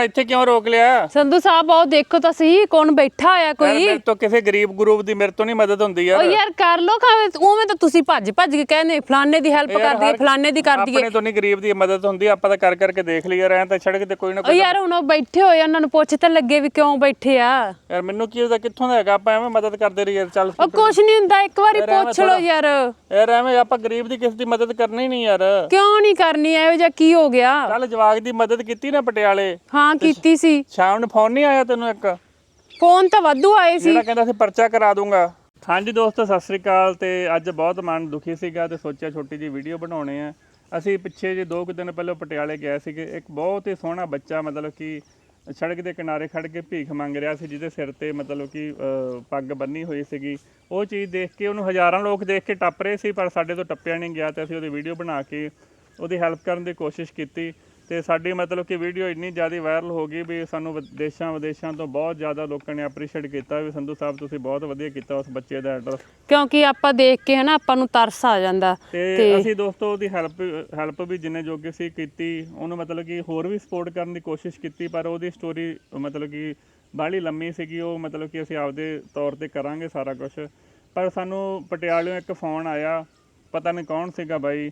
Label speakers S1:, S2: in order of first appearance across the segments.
S1: ਇੱਥੇ ਕਿਉਂ ਰੋਕ ਲਿਆ?
S2: ਸੰਧੂ ਸਾਹਿਬ ਆਓ ਦੇਖੋ ਤਾਂ ਸਹੀ ਕੌਣ ਬੈਠਾ
S1: ਯਾਰ
S2: ਕੋਈ।
S1: ਮੇਰੇ ਤੋਂ ਕਿਸੇ ਗਰੀਬ ਗਰੂਪ ਦੀ ਮੇਰੇ ਤੋਂ ਨਹੀਂ ਮਦਦ ਹੁੰਦੀ
S2: ਓ
S1: ਯਾਰ
S2: ਯਾਰ ਕਰ ਲੋ ਖਾਵੇਂ ਉਵੇਂ ਤਾਂ ਤੁਸੀਂ ਭੱਜ ਭੱਜ ਕੇ ਕਹਿੰਦੇ ਫਲਾਣੇ ਦੀ ਹੈਲਪ ਕਰ ਦਈਏ
S1: ਹਰ-
S2: ਫਲਾਣੇ ਦੀ ਕਰ ਦਈਏ।
S1: ਆਪਣੇ ਤੋਂ ਨਹੀਂ ਗਰੀਬ ਦੀ ਮਦਦ ਹੁੰਦੀ ਆਪਾਂ ਤਾਂ ਕਰ ਕਰਕੇ ਦੇਖ ਲਈ ਯਾਰ ਐਂ ਤਾਂ ਸੜਕ ਤੇ ਕੋਈ ਨਾ
S2: ਓ
S1: ਕੋਈ
S2: ਯਾਰ ਹੁਣ ਉਹ ਬੈਠੇ ਹੋਏ ਆ, ਉਹਨਾਂ ਨੂੰ ਪੁੱਛ ਤਾਂ ਲੱਗੇ ਵੀ ਕਿਉਂ ਬੈਠੇ ਆ।
S1: ਯਾਰ ਮੈਨੂੰ ਕੀ ਉਹਦਾ ਕਿੱਥੋਂ ਦਾ ਹੈਗਾ? ਆਪਾਂ ਐਵੇਂ ਮਦਦ ਕਰਦੇ ਰਹੀ ਯਾਰ ਚੱਲ
S2: ਉਹ ਕੁਛ ਨਹੀਂ ਹੁੰਦਾ ਇੱਕ ਵਾਰੀ
S1: ਯਾਰ ਐਵੇਂ
S2: ਪੁੱਛ ਲਓ ਯਾਰ।
S1: ਯਾਰ ਐਵੇਂ ਆਪਾਂ ਗਰੀਬ ਦੀ ਕਿਸੇ ਦੀ ਮਦਦ ਕਰਨੀ ਨਹੀਂ ਯਾਰ।
S2: ਕਿਉਂ ਨਹੀਂ ਕਰਨੀ ਇਹੋ ਜਿਹਾ ਕੀ ਹੋ ਗਿਆ?
S1: ਕੱਲ ਜਵਾਗ ਦੀ ਮਦਦ ਕੀਤੀ ਨਾ ਪਟਿਆਲੇ।
S2: ਹਾਂ ਕੀਤੀ ਸੀ।
S1: ਸ਼ਾਮ ਨੂੰ ਫੋਨ ਨਹੀਂ ਆਇਆ ਤੈਨੂੰ ਇੱਕ?
S2: ਫੋਨ ਤਾਂ ਵਾਧੂ ਆਏ ਸੀ।
S1: ਜਿਹੜਾ ਕਹਿੰਦਾ ਸੀ ਪਰਚਾ ਕਰਾ ਦੂੰਗਾ। ਹਾਂਜੀ ਦੋਸਤੋ ਸਤਿ ਸ੍ਰੀ ਅਕਾਲ ਤੇ ਅੱਜ ਬਹੁਤ ਮਨ ਦੁਖੀ ਸੀਗਾ ਤੇ ਸੋਚਿਆ ਛੋਟੀ ਜੀ ਵੀਡੀਓ ਬਣਾਉਣੇ ਆ। ਅਸੀਂ ਪਿੱਛੇ ਜੇ ਦੋ ਕੁ ਦਿਨ ਪਹਿਲਾਂ ਪਟਿਆਲੇ ਗਏ ਸੀਗੇ। ਇੱਕ ਬਹੁਤ ਹੀ ਸੋਹਣਾ ਬੱਚਾ ਮਤਲਬ ਕਿ ਸੜਕ ਦੇ ਕਿਨਾਰੇ ਖੜ ਕੇ ਭੀਖ ਮੰਗ ਰਿਹਾ ਸੀ ਜਿਹਦੇ ਸਿਰ ਤੇ ਮਤਲਬ ਕਿ ਪੱਗ ਬੰਨੀ ਹੋਈ ਸੀਗੀ। ਉਹ ਚੀਜ਼ ਦੇਖ ਕੇ ਉਹਨੂੰ ਹਜ਼ਾਰਾਂ ਲੋਕ ਦੇਖ ਕੇ ਟੱਪ ਰਹੇ ਸੀ ਪਰ ਸਾਡੇ ਤੋਂ ਟੱਪਿਆ ਨਹੀਂ ਗਿਆ ਤੇ ਅਸੀਂ ਉਹਦੀ ਵੀਡੀਓ ਬਣਾ ਕੇ ਉਹਦੀ ਹੈਲਪ ਕਰਨ ਦੀ ਕੋਸ਼ਿਸ਼ ਕੀਤੀ ਤੇ ਸਾਡੀ ਮਤਲਬ ਕਿ ਵੀਡੀਓ ਇੰਨੀ ਜ਼ਿਆਦਾ ਵਾਇਰਲ ਹੋ ਗਈ ਵੀ ਸਾਨੂੰ ਵਿਦੇਸ਼ਾਂ ਵਿਦੇਸ਼ਾਂ ਤੋਂ ਬਹੁਤ ਜ਼ਿਆਦਾ ਲੋਕਾਂ ਨੇ ਐਪਰੀਸ਼ੀਏਟ ਕੀਤਾ ਵੀ ਸੰਧੂ ਸਾਹਿਬ ਤੁਸੀਂ ਬਹੁਤ ਵਧੀਆ ਕੀਤਾ ਉਸ ਬੱਚੇ ਦਾ ਐਡਰੈਸ
S2: ਕਿਉਂਕਿ ਆਪਾਂ ਦੇਖ ਕੇ ਹਨਾ ਆਪਾਂ ਨੂੰ ਤਰਸ ਆ ਜਾਂਦਾ
S1: ਤੇ ਅਸੀਂ ਦੋਸਤੋ ਉਹਦੀ ਹੈਲਪ ਹੈਲਪ ਵੀ ਜਿੰਨੇ ਜੋਗੇ ਸੀ ਕੀਤੀ ਉਹਨੂੰ ਮਤਲਬ ਕਿ ਹੋਰ ਵੀ ਸਪੋਰਟ ਕਰਨ ਦੀ ਕੋਸ਼ਿਸ਼ ਕੀਤੀ ਪਰ ਉਹਦੀ ਸਟੋਰੀ ਮਤਲਬ ਕਿ ਬਾਹਲੀ ਲੰਮੀ ਸੀਗੀ ਉਹ ਮਤਲਬ ਕਿ ਅਸੀਂ ਆਪਦੇ ਤੌਰ ਤੇ ਕਰਾਂਗੇ ਸਾਰਾ ਕੁਝ ਪਰ ਸਾਨੂੰ ਪਟਿਆਲਿਓਂ ਇੱਕ ਫੋਨ ਆਇਆ ਪਤਾ ਨਹੀਂ ਕੌਣ ਸੀਗਾ ਬਾਈ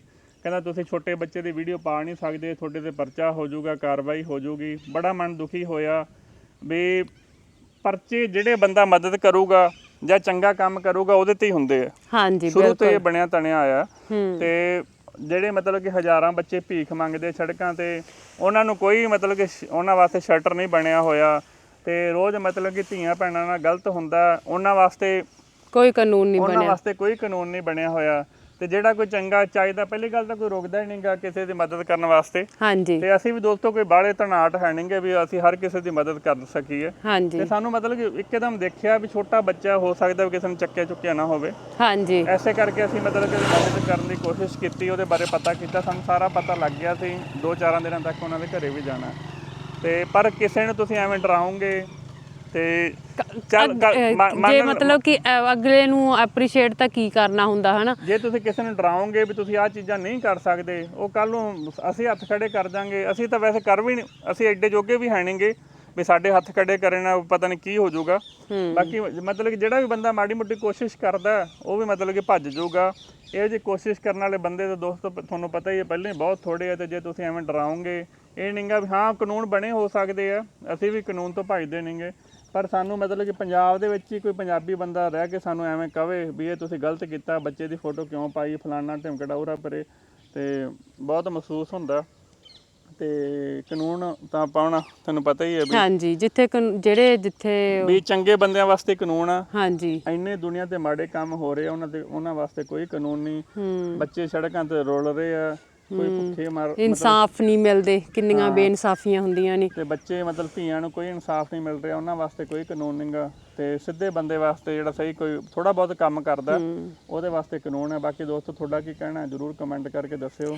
S1: ਕਹਿੰਦਾ ਤੁਸੀਂ ਛੋਟੇ ਬੱਚੇ ਦੀ ਵੀਡੀਓ ਪਾ ਨਹੀਂ ਸਕਦੇ ਤੁਹਾਡੇ ਤੇ ਪਰਚਾ ਹੋ ਜਾਊਗਾ ਕਾਰਵਾਈ ਹੋ ਜਾਊਗੀ। ਬੜਾ ਮਨ ਦੁਖੀ ਹੋਇਆ ਵੀ ਪਰਚੇ ਜਿਹੜੇ ਬੰਦਾ ਮਦਦ ਕਰੂਗਾ ਜਾਂ ਚੰਗਾ ਕੰਮ ਕਰੂਗਾ ਉਹਦੇ ਤੇ ਹੀ ਹੁੰਦੇ ਆ।
S2: ਹਾਂਜੀ
S1: ਸ਼ੁਰੂ ਤੋਂ ਇਹ ਬਣਿਆ ਤਣਿਆ ਆਇਆ। ਤੇ ਜਿਹੜੇ ਮਤਲਬ ਕਿ ਹਜ਼ਾਰਾਂ ਬੱਚੇ ਭੀਖ ਮੰਗਦੇ ਸੜਕਾਂ ਤੇ ਉਹਨਾਂ ਨੂੰ ਕੋਈ ਮਤਲਬ ਕਿ ਉਹਨਾਂ ਵਾਸਤੇ ਸ਼ਟਰ ਨਹੀਂ ਬਣਿਆ ਹੋਇਆ। ਤੇ ਰੋਜ਼ ਮਤਲਬ ਕਿ ਧੀਆਂ ਭੈਣਾਂ ਨਾਲ ਗਲਤ ਹੁੰਦਾ ਉਹਨਾਂ ਵਾਸਤੇ
S2: ਕੋਈ ਕਾਨੂੰਨ ਨਹੀਂ
S1: ਉਹਨਾਂ
S2: ਬਣਿਆ।
S1: ਵਾਸਤੇ ਕੋਈ ਕਾਨੂੰਨ ਨਹੀਂ ਬਣਿਆ ਹੋਇਆ। ਤੇ ਜਿਹੜਾ ਕੋਈ ਚੰਗਾ ਚਾਹੀਦਾ ਪਹਿਲੀ ਗੱਲ ਤਾਂ ਕੋਈ ਰੁਕਦਾ ਹੀ ਨਹੀਂਗਾ ਕਿਸੇ ਦੀ ਮਦਦ ਕਰਨ ਵਾਸਤੇ।
S2: ਹਾਂਜੀ।
S1: ਤੇ ਅਸੀਂ ਵੀ ਦੋਸਤੋ ਕੋਈ ਬਾਹਲੇ ਤਣਾਟ ਹੈ ਨਹੀਂਗੇ ਵੀ ਅਸੀਂ ਹਰ ਕਿਸੇ ਦੀ ਮਦਦ ਕਰ ਸਕੀਏ।
S2: ਹਾਂਜੀ।
S1: ਤੇ ਸਾਨੂੰ ਮਤਲਬ ਕਿ ਇੱਕਦਮ ਦੇਖਿਆ ਵੀ ਛੋਟਾ ਬੱਚਾ ਹੋ ਸਕਦਾ ਵੀ ਕਿਸੇ ਨੂੰ ਚੱਕਿਆ ਚੁੱਕਿਆ ਨਾ ਹੋਵੇ।
S2: ਹਾਂਜੀ।
S1: ਐਸੇ ਕਰਕੇ ਅਸੀਂ ਮਤਲਬ ਕਿ ਮਦਦ ਕਰਨ ਦੀ ਕੋਸ਼ਿਸ਼ ਕੀਤੀ ਉਹਦੇ ਬਾਰੇ ਪਤਾ ਕੀਤਾ। ਸਾਨੂੰ ਸਾਰਾ ਪਤਾ ਲੱਗ ਗਿਆ ਸੀ ਦੋ ਚਾਰਾਂ ਦਿਨਾਂ ਤੱਕ ਉਹਨਾਂ ਦੇ ਘਰੇ ਵੀ ਜਾਣਾ। ਤੇ ਪਰ ਕਿਸੇ ਨੂੰ ਤੁਸੀਂ ਐਵੇਂ ਡਰਾਉਂਗੇ ਤੇ ਚੱਲ
S2: ਅਗ- ਅਹ, ਜੇ
S1: ਮੰਨ-
S2: ਮਤਲਬ ਕਿ ਅਗਲੇ ਨੂੰ ਐਪਰੀਸ਼ੀਏਟ ਤਾਂ ਕੀ ਕਰਨਾ ਹੁੰਦਾ ਹਨਾ?
S1: ਜੇ ਤੁਸੀਂ ਕਿਸੇ ਨੂੰ ਡਰਾਉਂਗੇ ਵੀ ਤੁਸੀਂ ਆਹ ਚੀਜ਼ਾਂ ਨਹੀਂ ਕਰ ਸਕਦੇ ਉਹ ਕੱਲ ਨੂੰ ਅਸੀਂ ਹੱਥ ਖੜੇ ਕਰ ਦਾਂਗੇ ਅਸੀਂ ਤਾਂ ਵੈਸੇ ਕਰ ਵੀ ਨਹੀਂ ਅਸੀਂ ਐਡੇ ਜੋਗੇ ਵੀ ਹੈ ਨਹੀਂਗੇ ਵੀ ਸਾਡੇ ਹੱਥ ਖੜੇ ਕਰੇ ਨਾ ਪਤਾ ਨਹੀਂ ਕੀ ਹੋ ਜਾਊਗਾ।
S2: ਹੂੰ।
S1: ਬਾਕੀ ਮਤਲਬ ਕਿ ਜਿਹੜਾ ਵੀ ਬੰਦਾ ਮਾੜੀ ਮੋਟੀ ਕੋਸ਼ਿਸ਼ ਕਰਦਾ ਉਹ ਵੀ ਮਤਲਬ ਕਿ ਭੱਜ ਜਾਊਗਾ। ਇਹ ਜੀ ਕੋਸ਼ਿਸ਼ ਕਰਨ ਵਾਲੇ ਬੰਦੇ ਤਾਂ ਦੋਸਤੋ ਪ- ਤੁਹਾਨੂੰ ਪਤਾ ਹੀ ਹੈ ਪਹਿਲਾਂ ਹੀ ਬਹੁਤ ਥੋੜੇ ਆ ਤੇ ਜੇ ਤੁਸੀਂ ਐਵੇਂ ਡਰਾਉਂਗੇ ਇਹ ਨਹੀਂਗਾ ਵੀ ਹਾਂ ਕਾਨੂੰਨ ਬਣੇ ਹੋ ਸਕਦੇ ਆ ਅਸੀਂ ਵੀ ਕਾਨੂੰਨ ਤੋਂ ਭੱਜਦੇ ਨਹੀਂਗੇ ਪਰ ਸਾਨੂੰ ਮਤਲਬ ਕਿ ਪੰਜਾਬ ਦੇ ਵਿੱਚ ਹੀ ਕੋਈ ਪੰਜਾਬੀ ਬੰਦਾ ਰਹਿ ਕੇ ਸਾਨੂੰ ਐਵੇਂ ਕਵੇ ਵੀ ਇਹ ਤੁਸੀਂ ਗਲਤ ਕੀਤਾ ਬੱਚੇ ਦੀ ਫੋਟੋ ਕਿਉਂ ਪਾਈ ਫਲਾਨਾ ਢਿਮਕੜਾ ਉਰਾ ਪਰੇ। ਤੇ ਬਹੁਤ ਮਹਿਸੂਸ ਹੁੰਦਾ। ਤੇ ਕਾਨੂੰਨ ਤਾਂ ਪਾਉਣਾ ਤੁਹਾਨੂੰ ਪਤਾ ਹੀ ਹੈ ਵੀ
S2: ਹਾਂਜੀ ਜਿੱਥੇ ਕਾਨ- ਜਿਹੜੇ ਜਿੱਥੇ
S1: ਵੀ ਚੰਗੇ ਬੰਦਿਆਂ ਵਾਸਤੇ ਕਾਨੂੰਨ ਆ।
S2: ਹਾਂਜੀ।
S1: ਇੰਨੇ ਦੁਨੀਆ ਤੇ ਮਾੜੇ ਕੰਮ ਹੋ ਰਹੇ ਆ ਉਹਨਾਂ ਤੇ ਉਹਨਾਂ ਵਾਸਤੇ ਕੋਈ ਕਾਨੂੰਨ ਨਹੀਂ।
S2: ਹੂੰ।
S1: ਬੱਚੇ ਸੜਕਾਂ ਤੇ ਰੋਲ ਰਹੇ ਆ। ਕੋਈ ਭੁੱਖੇ ਮਰ
S2: ਇਨਸਾਫ ਨਹੀਂ ਮਿਲਦੇ ਕਿੰਨੀਆਂ ਬੇਇਨਸਾਫੀਆਂ ਹੁੰਦੀਆਂ ਨੇ।
S1: ਤੇ ਬੱਚੇ ਮਤਲਬ ਧੀਆਂ ਨੂੰ ਕੋਈ ਇਨਸਾਫ ਨਹੀਂ ਮਿਲ ਰਿਹਾ ਉਹਨਾਂ ਵਾਸਤੇ ਕੋਈ ਕਾਨੂੰਨ ਨਹੀਂਗਾ ਤੇ ਸਿੱਧੇ ਬੰਦੇ ਵਾਸਤੇ ਜਿਹੜਾ ਸਹੀ ਕੋਈ ਥੋੜਾ ਬਹੁਤ ਕੰਮ ਕਰਦਾ ਉਹਦੇ ਵਾਸਤੇ ਕਾਨੂੰਨ ਹੈ ਬਾਕੀ ਦੋਸਤੋ ਤੁਹਾਡਾ ਕੀ ਕਹਿਣਾ? ਹੈ ਜਰੂਰ ਕਮੈਂਟ ਕਰਕੇ ਦੱਸਿਓ।